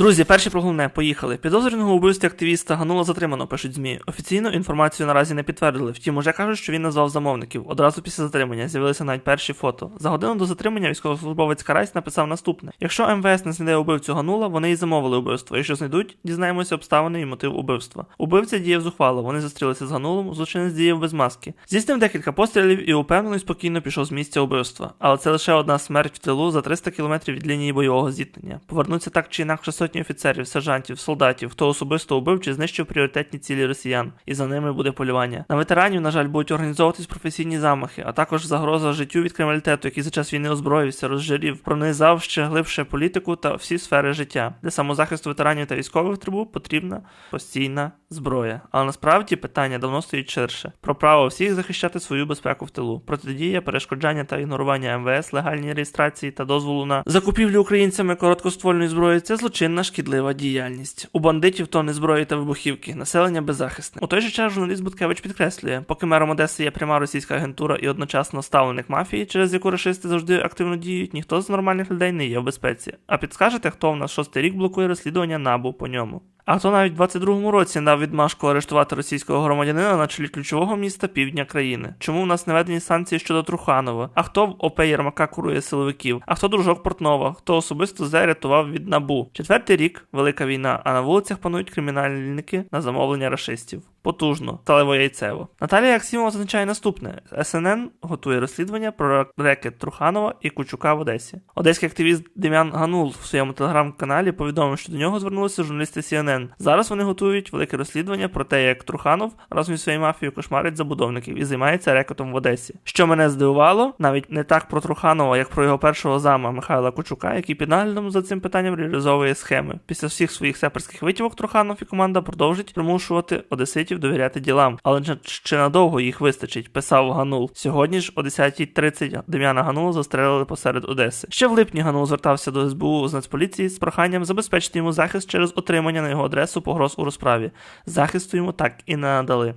Друзі, перші про головне, поїхали. Підозрюваного у активіста Ганула затримано, пишуть ЗМІ. Офіційну інформацію наразі не підтвердили. Втім, уже кажуть, що він назвав замовників. Одразу після затримання з'явилися навіть перші фото. За годину до затримання військовослужбовець Карась написав наступне: якщо МВС не знайде убивцю Ганула, вони і замовили убивство. Якщо знайдуть, дізнаємося обставини і мотив убивства. Убивця діяв зухвало. Вони зустрілися з Ганулом, злочинець діяв без маски. Здійснив декілька пострілів і упевнено і спокійно пішов з місця убивства. Але це лише одна смерть в тилу за 300 кілометрів від лінії бойового зіткнення. Повернуться так чи інакше сотні офіцерів, сержантів, солдатів, хто особисто убив чи знищив пріоритетні цілі росіян, і за ними буде полювання. На ветеранів, на жаль, будуть організовуватись професійні замахи, а також загроза життю від криміналітету, який за час війни озброївся, розжирів, пронизав ще глибше політику та всі сфери життя. Для самозахисту ветеранів та військових трибу потрібна постійна зброя. Але насправді питання давно стоїть ширше про право всіх захищати свою безпеку в тилу, протидія, перешкоджання та ігнорування МВС, легальній реєстрації та дозволу на закупівлю українцями короткоствольної зброї це злочинна шкідлива діяльність. У бандитів тони зброї та вибухівки, населення беззахисне. У той же час журналіст Буткевич підкреслює, поки мером Одеси є пряма російська агентура і одночасно ставленик мафії, через яку рашисти завжди активно діють, ніхто з нормальних людей не є в безпеці. А підскажете, хто в нас шостий рік блокує розслідування набу по ньому? А хто навіть в 22-му році дав відмашку арештувати російського громадянина на чолі ключового міста півдня країни? Чому в нас не ведені санкції щодо Труханова? А хто в ОП Єрмака курує силовиків? А хто дружок Портнова? Хто особисто зе рятував від набу? Четвертий рік велика війна, а на вулицях панують кримінальники на замовлення рашистів. Потужно, сталево яйцево. Наталія Аксімова зазначає наступне: СНН готує розслідування про рекет Труханова і Кучука в Одесі. Одеський активіст Дем'ян Ганул в своєму телеграм-каналі повідомив, що до нього звернулися журналісти CNN. Зараз вони готують велике розслідування про те, як Труханов разом зі своєю мафією кошмарить забудовників і займається рекетом в Одесі. Що мене здивувало, навіть не так про Труханова, як про його першого зама Михайла Кучука, який під наглядом за цим питанням реалізовує схеми. Після всіх своїх сеперських витівок Труханов і команда продовжить примушувати одеситів довіряти ділам, але ще надовго їх вистачить, писав Ганул. Сьогодні ж о 10.30 Дем'яна Ганула застрелили посеред Одеси. Ще в липні Ганул звертався до СБУ з Нацполіції з проханням забезпечити йому захист через отримання на його адресу погроз у розправі. Захисту йому так і не надали.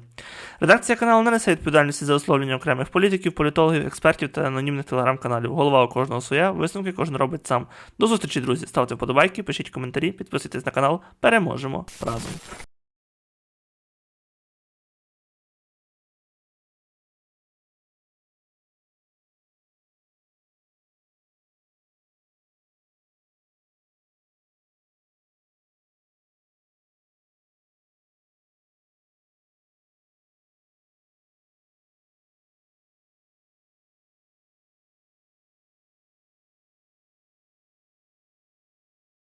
Редакція каналу не несе відповідальності за висловлення окремих політиків, політологів, експертів та анонімних телеграм-каналів. Голова у кожного своя, висновки кожен робить сам. До зустрічі, друзі. Ставте вподобайки, пишіть коментарі, підписуйтесь на канал. Переможемо разом.